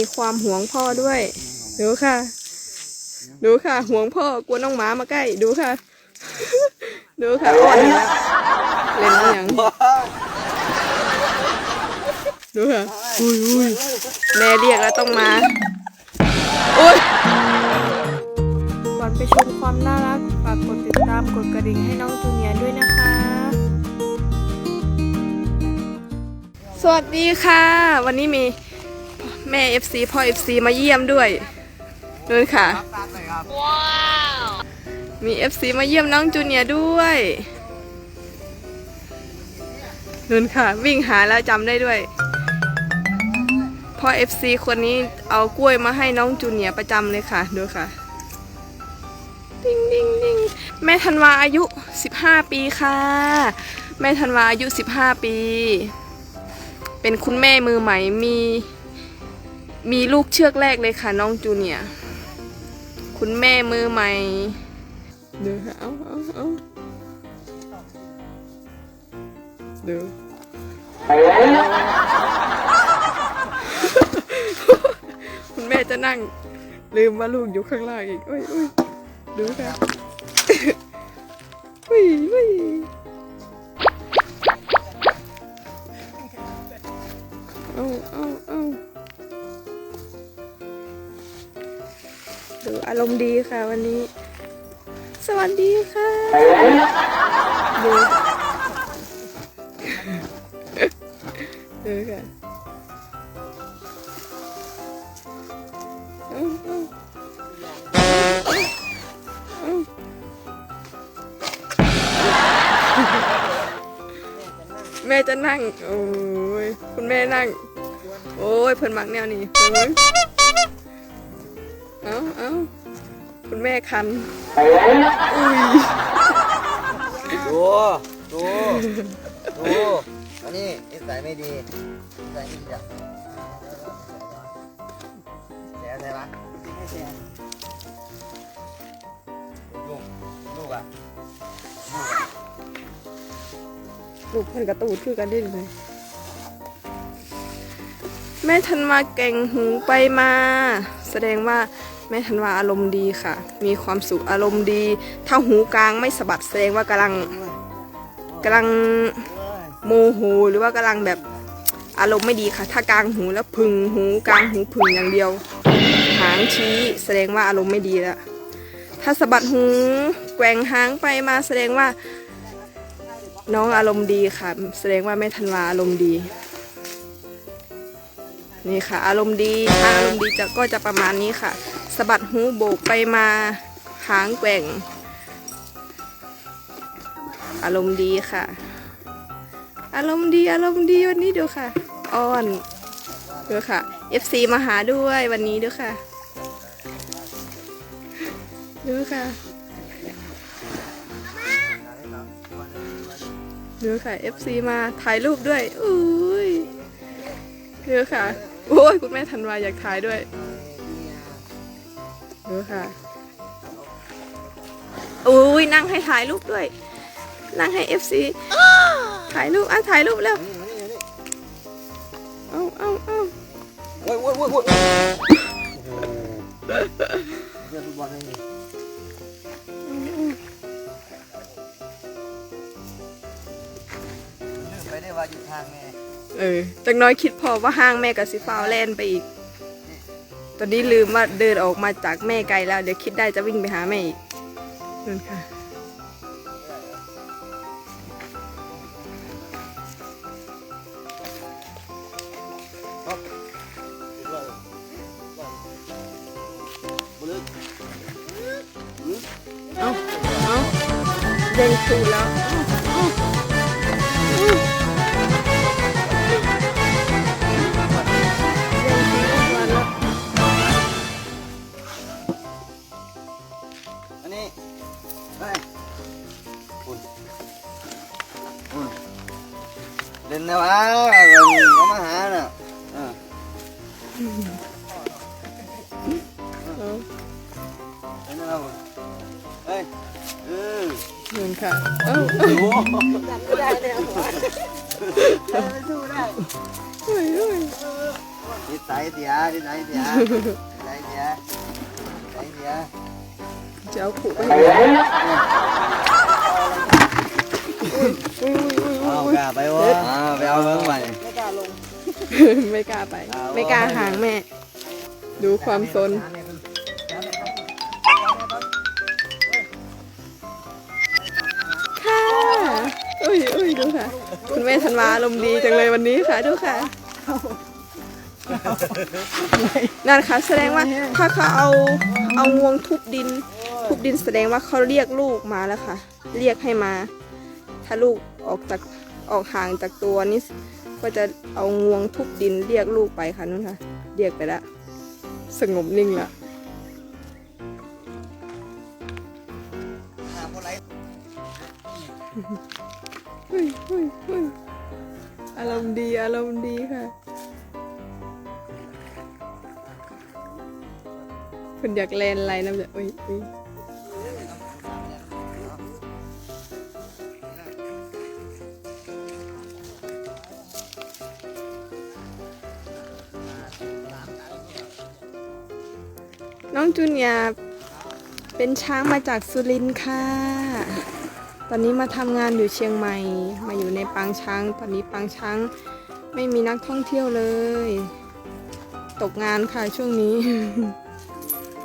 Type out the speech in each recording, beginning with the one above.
มีความหวงพ่อด้วย ดูค่ะ ดูค่ะหวงพ่อกลัวน้องหมามาใกล้ดูค่ะ ดูค่ะอ่อนแล้วเล่นอะไรอย่างดูค่ะอุ้ยอุ้ยแม่เรียกแล้วต้องมาอุ้ยก่อนไปชมความน่ารักฝากกดติดตามกดกระดิ่งให้น้องจูเนียร์ด้วยนะคะ สวัสดีค่ะ วันนี้มี แม่ FC พ่อ FC มาเยี่ยมด้วยนู่นค่ะ มี FC มาเยี่ยมน้องจูเนียร์ด้วยนู่นค่ะ วิ่งหาแล้วจำได้ด้วยพ่อ FC คนนี้เอากล้วยมาให้น้องจูเนียร์ประจำเลยค่ะดูค่ะดิ้งดิ้งดิ้งแม่ธันวาอายุ 15 ปีค่ะ แม่ธันวาอายุ 15 ปี เป็นคุณแม่มือใหม่มี มีลูกเชือกแรกเลยค่ะน้องจูเนียคุณแม่มือใหม่ดูค่ะเอาเอาเอาดูคุณแม่จะนั่ง ลืมว่าลูกอยู่ข้างล่างอีกอุ้ยอุ้ยดูค่ะอุ้ยอุ้ยเอาเอา ดูอารมณ์ดีค่ะวันนี้ สวัสดีค่ะดูดูค่ะแม่จะนั่ง โอ้ย คุณแม่นั่ง โอ้ย เพิ่นมักแนวนี้ เพิ่นเอาเอาคุณแม่คัน อุ้ย ดู ดู ดู อันนี้นิสัยไม่ดีนิสัยไม่ดีอะแฉใช่ปะไม่แฉลูกลูกอะลูกเพิ่นกระตูดคือกันได้เลย แม่ธันวาเก่งหูไปมา แสดงว่า แม่ธันวาอารมณ์ดีค่ะ มีความสุขอารมณ์ดี ถ้าหูกลางไม่สะบัดแสดงว่ากำลังกำลังโมโหหรือว่ากำลังแบบอารมณ์ไม่ดีค่ะ ถ้ากลางหูแล้วพึงหูกลางหูพึงอย่างเดียว หางชี้แสดงว่าอารมณ์ไม่ดีแล้วถ้าสะบัดหูแกว่งหางไปมาแสดงว่า น้องอารมณ์ดีค่ะ แสดงว่าแม่ธันวาอารมณ์ดีนี่ค่ะ อารมณ์ดีถ้าอารมณ์ดีจะก็จะประมาณนี้ค่ะะบัดหูโบกไปมาหางแกว่ง อารมณ์ดีค่ะ อารมณ์ดีอารมณ์ดีวันนี้ดูค่ะอ้อนดูค่ะ FC มาหาด้วยวันนี้ดูค่ะ ดูค่ะดูค่ะ FC มาถ่ายรูปด้วยอุ้ยดูค่ะโอ้ยคุณแม่ธันวาอยากถ่ายด้วย ดูค่ะอุ้ยนั่งให้ถ่ายรูปด้วย นั่งให้ FC ถ่ายรูปอะถ่ายรูปแล้วเอาเอาเอาโอ้ยโอ้ยโอ้ยโอ้ยเรื่องฟุตบอลนี่ลืมไปได้ว่าอยู่ทางแม่เออจังน้อยคิดพอว่าห้างแม่กับสิฟ้าวแลนไปอีก อนนี้ลืมว่าเดินออกมาจากแม่ไกลแล้ว เดี๋ยวคิดได้จะวิ่งไปหาแม่อีกนั่นค่ะเอาเอาเด้งคืนแล้ว Đừng nào á, rồi có má hả nè. Ờ. Ừ. Nhìn cả. Ừ. Đi tay thì à, đi tay đi à. Đi tay thì à. Đi tay thì à. Cháu cụ bây giờ. ล้าไปวะอ่าไปเอาเมืองใหม่ไม่กล้าไป ไม่กล้าห่างแม่ ดูความซนค่ะอุ้ยอุ้ยดูค่ะ คุณแม่ธันวาอารมณ์ดีจังเลยวันนี้ค่ะดูค่ะ นั่นค่ะแสดงว่าถ้าเขาเอาเอางวงทุบดิน ทุบดินแสดงว่าเขาเรียกลูกมาแล้วค่ะ เรียกให้มา ถ้าลูกออกจาก ออกห่างจากตัวนี่ก็จะเอางวงทุบดินเรียกลูกไปค่ะนู่นค่ะ เรียกไปแล้วสงบนิ่งละเฮ้ยเฮ้ยเฮ้ยอารมณ์ดีอารมณ์ดีค่ะคุณอยากเล่นอะไรนะจะอุ้ยอุ้ย น้องจูเนียเป็นช้างมาจากสุรินทร์ค่ะ ตอนนี้มาทำงานอยู่เชียงใหม่ มาอยู่ในปางช้าง ตอนนี้ปางช้างไม่มีนักท่องเที่ยวเลย ตกงานค่ะช่วงนี้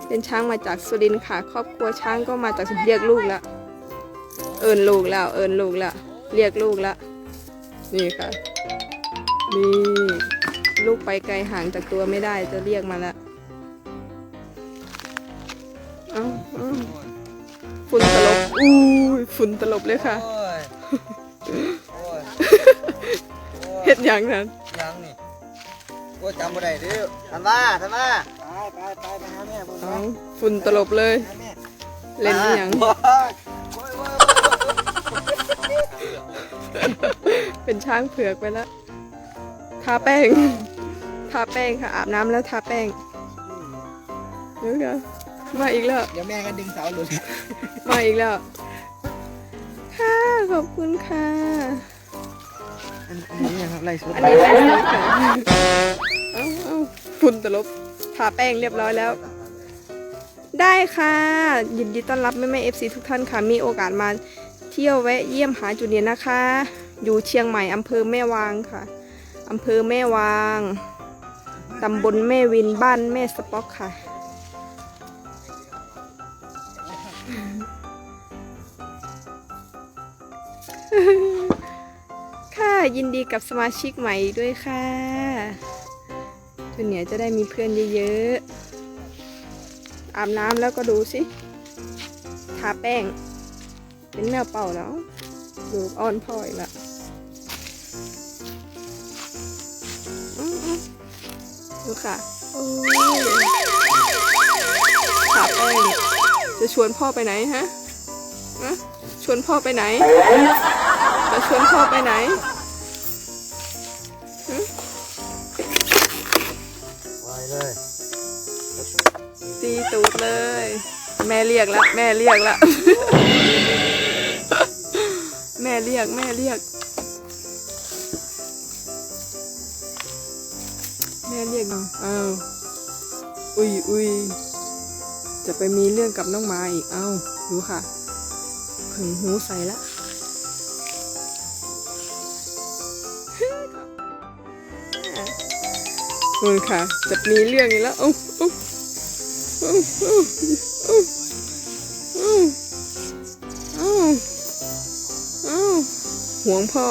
เป็นช้างมาจากสุรินทร์ค่ะ ครอบครัวช้างก็มาจากสุรินเรียกลูกแล้ว เอินลูกแล้ว เอินลูกแล้ว เรียกลูกแล้ว นี่ค่ะ นี่ลูกไปไกลห่างจากตัวไม่ได้จะเรียกมาแล้ว ฝุ่นตลบเลยค่ะ โอ้ยโอ้ยเฮ็ดอย่างนั้นยังนี่โอ้ยจำบ่ได้เด้อทันว่าทันว่าไปไปไปไปหาแม่ผมเอาฝุ่นตลบเลย หาแม่เล่นอหย่างโอ้ยโอ้ยโอ้ยโอ้ยเป็นช้างเผือกไปแล้ว ทาแป้ง ทาแป้งค่ะ อาบน้ำแล้วทาแป้งเดี๋ยวกันมาอีกแล้ว เดี๋ยวแม่ก็ดึงเสาหลุดมาอีกแล้วค่ะ ขอบคุณค่ะ อันนี้นะครับไล่สุดอันนี้ไลยค่ะเอาเอาฝุ่นตลบทาแป้งเรียบร้อยแล้ว ได้ค่ะ ยินดีต้อนรับแม่แม่เอฟซีทุกท่านค่ะ มีโอกาสมาเที่ยวแวะเยี่ยมหาจูเนียนะคะ อยู่เชียงใหม่อำเภอแม่วางค่ะอำเภอแม่วางตำบลแม่วินบ้านแม่สป๊อกค่ะ ค่ะยินดีกับสมาชิกใหม่ด้วยค่ะจูเนียจะได้มีเพื่อนเยอะๆ อาบน้ำแล้วก็ดูสิทาแป้ง เป็นแมวเป่าแล้วดูอ้อนพ่ออีกละอื้อๆดูค่ะโอ้ทาแป้งจะชวนพ่อไปไหนฮะฮะ ชวนพ่อไปไหน จะชวนพ่อไปไหนไปเลยตีตูดเลย แม่เรียกแล้วแม่เรียกแล้วแม่เรียกแม่เรียก แม่เรียกเนาะอ้าวอุ้ยอุ้ยจะไปมีเรื่องกับน้องหมาอีกเอ้าดูค่ะผึ่ง หูใสละนู่นค่ะ จะมีเรื่องอีกแล้วโอ้โอ้โอ้โอ้โอ้โอ้โอ้ห่วงพ่อ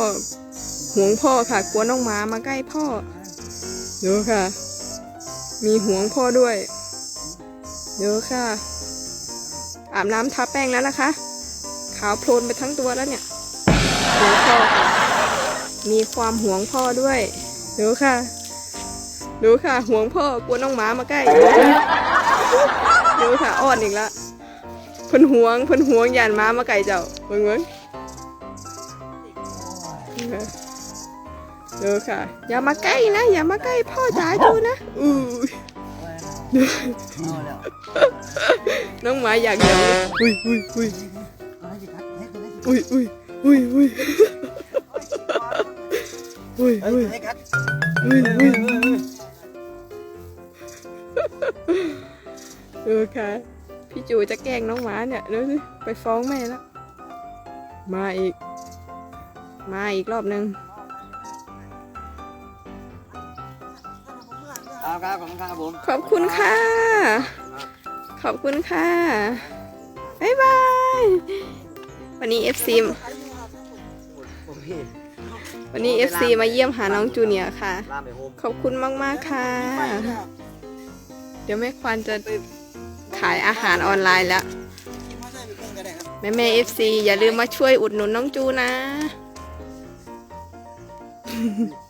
ห่วงพ่อค่ะ กลัวน้องหมามาใกล้พ่อดูค่ะ มีห่วงพ่อด้วยดูค่ะ อาบน้ำทาแป้งแล้วนะคะ ขาวโพลนไปทั้งตัวแล้วเนี่ยห่วงพ่อค่ะมีความห่วงพ่อด้วยดูค่ะดูค่ะห่วงพ่อกลัวน้องหมามาใกล้ดูค่ะดูค่ะอ้อนอีกละเพิ่นห่วงเพิ่นห่วงยานหม้ามาไก่เจ้าเบิ่งเบิ่งดูค่ะดูค่ะ อย่ามาใกล้นะ อย่ามาใกล้พ่อจ๋าดูนะอู้ยเอาแล้วน้องหมาอยากเดี๋ยวอุ้ยอุ้ยอุ้ย อุ้ยอุ้ยอุ้ยอุ้ยอุ้ยเฮ้ยอุ้ยให้ครับอุ้ยอุ้ยดูค่ะพี่จูจะแกล้งน้องหมาเนี่ยดูสิไปฟ้องแม่แล้ว มาอีก มาอีกรอบนึงครับครับผมครับผมขอบคุณค่ะ ขอบคุณค่ะ บ๊ายบาย วันนี้ FC ผมพี่วันนี้ FC มาเยี่ยมหาน้องจูเนียร์ค่ะลามไปโฮมขอบคุณมาก ๆ ค่ะ เดี๋ยวแม่ควานจะขายอาหารออนไลน์แล้ว แม่แม่เอฟซีอย่าลืมมาช่วยอุดหนุนน้องจูนะ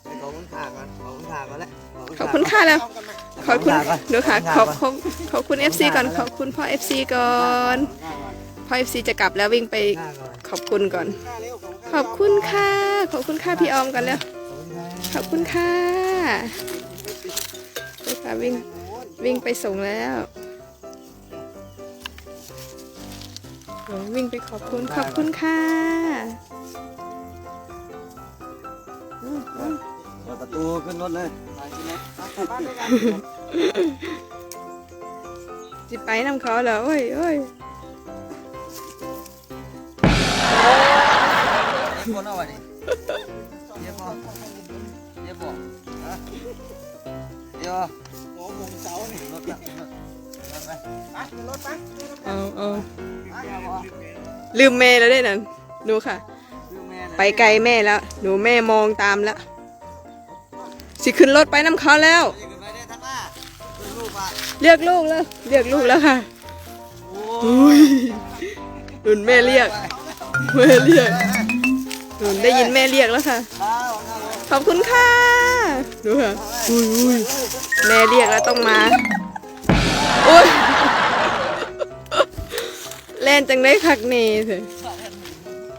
ไปขอบคุณค่าก่อนขอบคุณค่าก่อนแล้วขอบคุณค่ะแล้วขอบคุณขอบคุณค่ะดูค่ะขขออบบคุขอบขอบคุณเอฟซีก่อนขอบคุณพ่อเอฟซีก่อน พ่อเอฟซีจะกลับแล้ววิ่งไปค่าก่อนขอบคุณก่อน ขอบคุณค่ะ ขอบคุณค่ะพี่ออมกันแล้วขอบคุณค่ะดูค่ะวิ่งวิ่งไปส่งแล้วโอ้วิ่งไปขอบคุณขอบคุณค่ะอืมอืมเปิดประตูขึ้นรถเลยจิไปนำเขาเหรอโอ้ยโอ้ย คนเอาไว้ดิเย็บบ่เย็บบ่ฮะเดี๋ยวโอ้โหเสาเนี่ยรถละรถไปรถไปเอาเอาไปบ่ลืมแม่แล้วด้วยนั่นดูค่ะ คือแม่น่ะไปไกลแม่แล้วหนูแม่มองตามแล้วสิขึ้นรถไปน้ำเขาแล้วจะขึ้นไปได้ท่านว่าคือลูกอะเรียกลูกแล้วเรียกลูกแล้วค่ะโอ้อุ้ยหนุนแม่เรียกแม่เรียกห นุนได้ยินแม่เรียกแล้วค่ะข้าวข้าวขอบคุณค่ะ ดูค่ะอุ้ยอุ้ยแม่เรียกแล้วต้องมาโอ้ยแล่นจังได้คักเน่เถอะ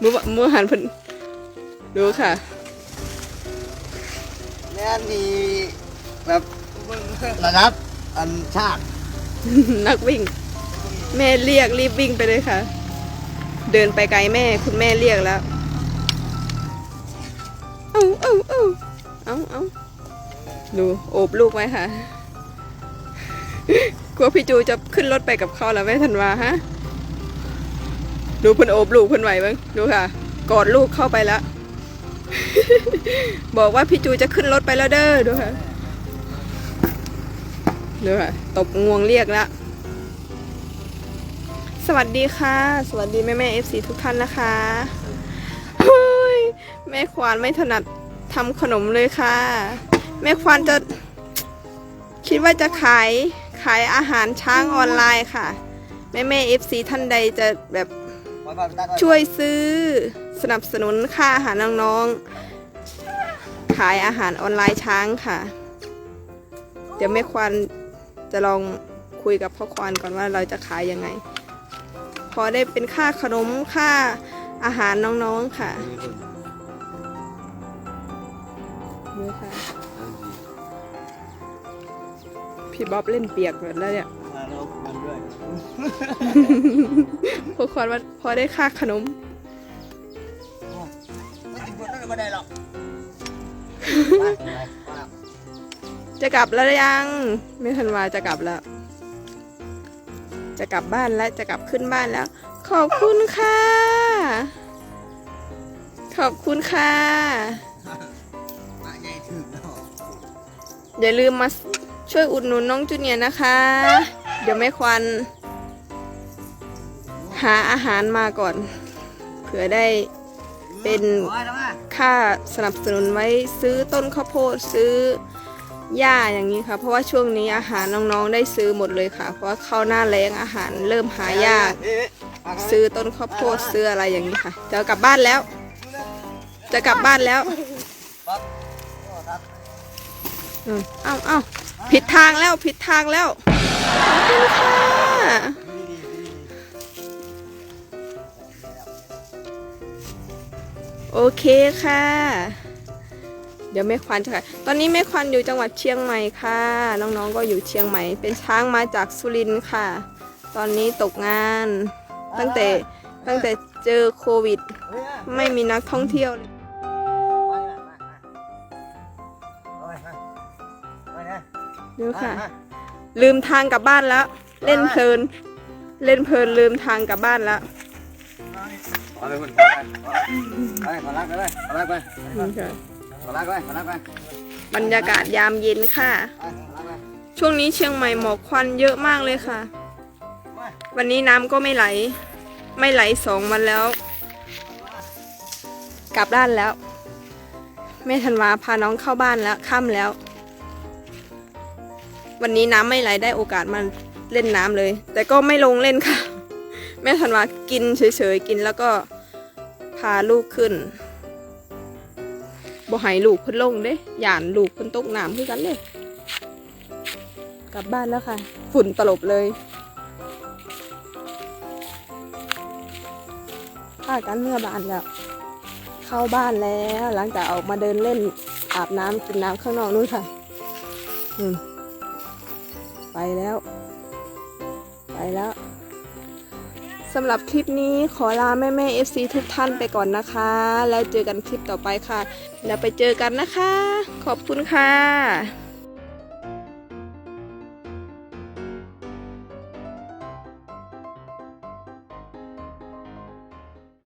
มือมือหันเพิ่นดูค่ะแม่มีแบบระดับอันชาติ นักวิ่ง แม่เรียกรีบวิ่งไปเลยค่ะ เดินไปไกลแม่คุณแม่เรียกแล้ว เอาเอาเอาเอาเอาดูโอบลูกไว้ค่ะ กลัวพี่จูจะขึ้นรถไปกับเขาแล้วแม่ธันวาฮะ ดูเพิ่นโอบลูกเพิ่นไหวบ้างดูค่ะ กอดลูกเข้าไปแล้ว บอกว่าพี่จูจะขึ้นรถไปแล้วเด้อ ดูค่ะ ดูค่ะ ตบงวงเรียกแล้วสวัสดีค่ะ สวัสดีแม่แม่เอฟซีทุกท่านนะคะเฮ้ยแม่ควานไม่ถนัด ทำขนมเลยค่ะ แม่ควานจะคิดว่าจะขายขายอาหารช้างออนไลน์ค่ะ แม่แม่เอฟซีท่านใดจะแบบช่วยซื้อสนับสนุนค่าอาหารน้องๆ ขายอาหารออนไลน์ช้างค่ะ เดี๋ยวแม่ควานจะลองคุยกับพ่อควานก่อนว่าเราจะขายยังไง พอได้เป็นค่าขนมค่าอาหารน้องๆค่ะ นี่ค่ะ พี่บ๊อบเล่นเปียกหมดแล้วเนี่ยพ่อควานว่าพอได้ค่าขนมจะกลับแล้วยัง ไม่ทันวาจะกลับแล้ว จะกลับบ้านแล้วจะกลับขึ้นบ้านแล้ว ขอบคุณค่ะ ขอบคุณค่ะ อย่าลืมมาช่วยอุดหนุนน้องจูเนียนะคะ เดี๋ยวแม่ควัน หาอาหารมาก่อน เผื่อได้เป็นค่าสนับสนุนไว้ซื้อต้นข้าวโพดซื้อหญ้าอย่างนี้ค่ะ เพราะว่าช่วงนี้อาหารน้องๆได้ซื้อหมดเลยค่ะ เพราะว่าเข้าหน้าแรงอาหารเริ่มหายาก ซื้อต้นข้าวโพดซื้ออะไรอย่างนี้ค่ะ จะกลับบ้านแล้ว จะกลับบ้านแล้ว อืมเอ้าเอ้าผิดทางแล้วผิดทางแล้วขอบคุณค่ะโอเคค่ะ เดี๋ยวแม่ควันจะค่ะ ตอนนี้แม่ควันอยู่จังหวัดเชียงใหม่ค่ะ น้องๆก็อยู่เชียงใหม่ เป็นช้างมาจากสุรินทร์ค่ะ ตอนนี้ตกงาน ตั้งแต่ตั้งแต่เจอโควิด ไม่มีนักท่องเที่ยวเลย ดูค่ะ ลืมทางกลับบ้านแล้ว เล่นเพลิน เล่นเพลินลืมทางกลับบ้านแล้วเอาไปหุ่นไปไปขอรักไปเลยขอรักไปขอรักไปขอรักไปบรรยากาศยามเย็นค่ะไปขอรักไปช่วงนี้เชียงใหม่หมอกควันเยอะมากเลยค่ะ วันนี้น้ำก็ไม่ไหล ไม่ไหลสองวันแล้ว กลับด้านแล้วแม่ธันวาพาน้องเข้าบ้านแล้วค่ำแล้ว วันนี้น้ำไม่ไหลได้โอกาสมาเล่นน้ำเลย แต่ก็ไม่ลงเล่นค่ะ แม่ธันวากินเฉยๆกินแล้วก็พาลูกขึ้นบ่ให้ลูกเพิ่นลงเด้ย่านลูกเพิ่นตกน้ำคือกันเด้กลับบ้านแล้วค่ะ ฝุ่นตลบเลยพากันเมื่อบานแล้ว เข้าบ้านแล้วหลังจากออกมาเดินเล่นอาบน้ำกินน้ำข้างนอกนู่นค่ะ อืม ไปแล้ว ไปแล้วสำหรับคลิปนี้ขอลาแม่แม่ FC ทุกท่านไปก่อนนะคะ แล้วเจอกันคลิปต่อไปค่ะ แล้วไปเจอกันนะคะ ขอบคุณค่ะ